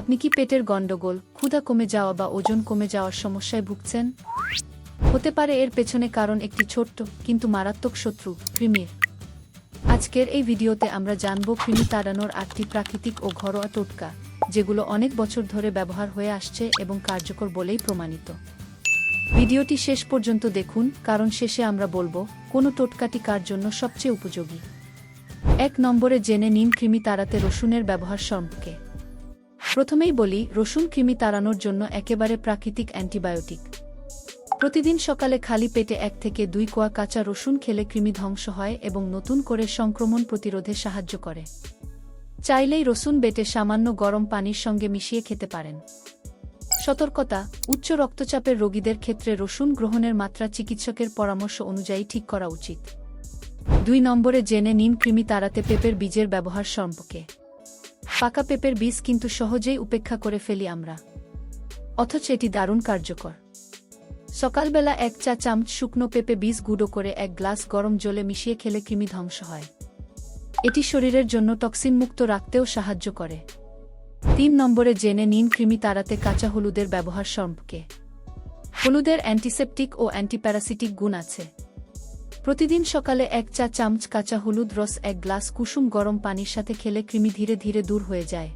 আপনি কি পেটের গণ্ডগোল ক্ষুধা কমে যাওয়া বা ওজন কমে যাওয়ার সমস্যায় ভুগছেন? হতে পারে এর পেছনে কারণ একটি ছোট্ট, কিন্তু মারাত্মক শত্রু, কৃমির। আজকের এই ভিডিওতে আমরা জানব কৃমি তাড়ানোর আটটি প্রাকৃতিক ও ঘরোয়া টোটকা, যেগুলো অনেক বছর ধরে ব্যবহার হয়ে আসছে এবং কার্যকর বলেই প্রমাণিত। ভিডিওটি শেষ পর্যন্ত দেখুন, কারণ শেষে আমরা বলব, কোন টোটকাটি কার জন্য সবচেয়ে উপযোগী। এক নম্বরে জেনে নিন কৃমি তাড়াতে রসুনের ব্যবহার সম্পর্কে। প্রথমেই বলি, রসুন কৃমি তাড়ানোর জন্য একেবারে প্রাকৃতিক অ্যান্টিবায়োটিক। প্রতিদিন সকালে খালি পেটে এক থেকে দুই কোয়া কাঁচা রসুন খেলে কৃমি ধ্বংস হয় এবং নতুন করে সংক্রমণ প্রতিরোধে সাহায্য করে। চাইলেই রসুন বেটে সামান্য গরম পানির সঙ্গে মিশিয়ে খেতে পারেন। সতর্কতা, উচ্চ রক্তচাপের রোগীদের ক্ষেত্রে রসুন গ্রহণের মাত্রা চিকিৎসকের পরামর্শ অনুযায়ী ঠিক করা উচিত। দুই নম্বরে জেনে নিন কৃমি তাড়াতে পেঁপের বীজের ব্যবহার সম্পর্কে। পাকা পেঁপের বীজ কিন্তু সহজেই উপেক্ষা করে ফেলি আমরা। অথচ এটি দারুণ কার্যকর। সকালবেলা এক চা চামচ শুকনো পেঁপে বীজ গুঁড়ো করে এক গ্লাস গরম জলে মিশিয়ে খেলে কৃমি ধ্বংস হয়। এটি শরীরের জন্য টক্সিন মুক্ত রাখতেও সাহায্য করে। তিন নম্বরে জেনে নিন কৃমি তাড়াতে কাঁচা হলুদের ব্যবহার সম্পর্কে। হলুদের অ্যান্টিসেপটিক ও অ্যান্টিপ্যারাসিটিক গুণ আছে। প্রতিদিন সকালে এক চা চামচ কাঁচা হলুদ রস, এক গ্লাস কুসুম গরম পানির সাথে খেলে কৃমি ধীরে ধীরে দূর হয়ে যায়।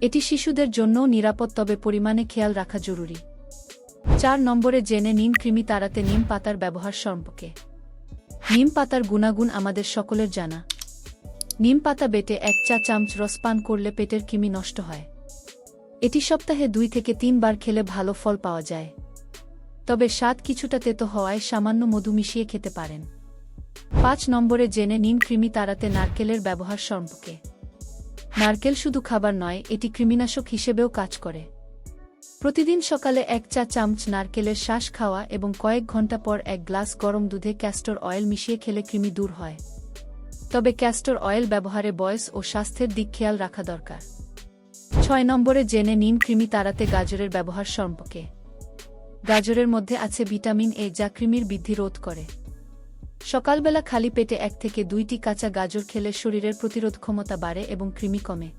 এটি শিশুদের জন্যও নিরাপদ, তবে পরিমাণে খেয়াল রাখা জরুরি। চার নম্বরে জেনে নিন কৃমি তাড়াতে নিম পাতার ব্যবহার সম্পর্কে। নিম পাতার গুণাগুণ আমাদের সকলের জানা। নিম পাতা বেটে এক চা চামচ রস পান করলে পেটের কৃমি নষ্ট হয়। এটি সপ্তাহে দুই থেকে তিনবার খেলে ভালো ফল পাওয়া যায়। তবে স্বাদ কিছুটা তেতো হওয়ায় সামান্য মধু মিশিয়ে খেতে পারেন। পাঁচ নম্বরে জেনে নিন কৃমি তাড়াতে নারকেলের ব্যবহার সম্পর্কে। নারকেল শুধু খাবার নয়, এটি কৃমিনাশক হিসেবেও কাজ করে। প্রতিদিন সকালে এক চা চামচ নারকেলের শ্বাস খাওয়া এবং কয়েক ঘণ্টা পর এক গ্লাস গরম দুধে ক্যাস্টর অয়েল মিশিয়ে খেলে কৃমি দূর হয়। তবে ক্যাস্টর অয়েল ব্যবহারে বয়স ও স্বাস্থ্যের দিক খেয়াল রাখা দরকার। ছয় নম্বরে জেনে নিন কৃমি তাড়াতে গাজরের ব্যবহার সম্পর্কে। গাজরের মধ্যে আছে ভিটামিন এ যা কৃমির বৃদ্ধি রোধ করে। সকালবেলা খালি পেটে এক থেকে দুইটি কাঁচা গাজর খেলে শরীরের প্রতিরোধ ক্ষমতা বাড়ে এবং কৃমি কমে।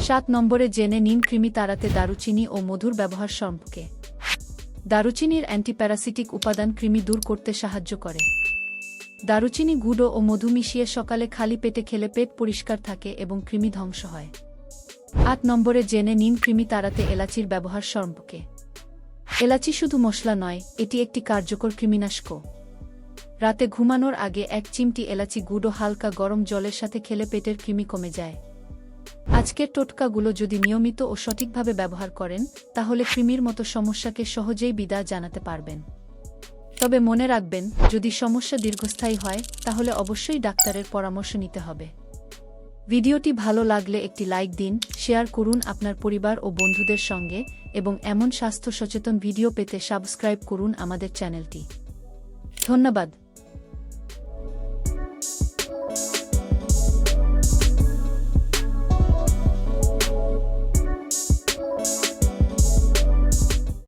সাত নম্বরে জেনে নিন কৃমি তাড়াতে দারুচিনি ও মধুর ব্যবহার সম্পর্কে। দারুচিনির অ্যান্টিপ্যারাসিটিক উপাদান কৃমি দূর করতে সাহায্য করে। দারুচিনি গুঁড়ো ও মধু মিশিয়ে সকালে খালি পেটে খেলে পেট পরিষ্কার থাকে এবং কৃমি ধ্বংস হয়। আট নম্বরে জেনে নিন কৃমি তাড়াতে এলাচির ব্যবহার সম্পর্কে। এলাচি শুধু মশলা নয়, এটি একটি কার্যকর কৃমিনাশক। রাতে ঘুমানোর আগে এক চিমটি এলাচি গুঁড়ো হালকা গরম জলের সাথে খেলে পেটের কৃমি কমে যায়। আজকের টোটকাগুলো যদি নিয়মিত ও সঠিকভাবে ব্যবহার করেন, তাহলে কৃমির মতো সমস্যাকে সহজেই বিদায় জানাতে পারবেন। তবে মনে রাখবেন, যদি সমস্যা দীর্ঘস্থায়ী হয়, তাহলে অবশ্যই ডাক্তারের পরামর্শ নিতে হবে। ভিডিওটি ভালো লাগলে একটি লাইক দিন, শেয়ার করুন আপনার পরিবার ও বন্ধুদের সঙ্গে এবং এমন স্বাস্থ্য সচেতন ভিডিও পেতে সাবস্ক্রাইব করুন আমাদের চ্যানেলটি। ধন্যবাদ।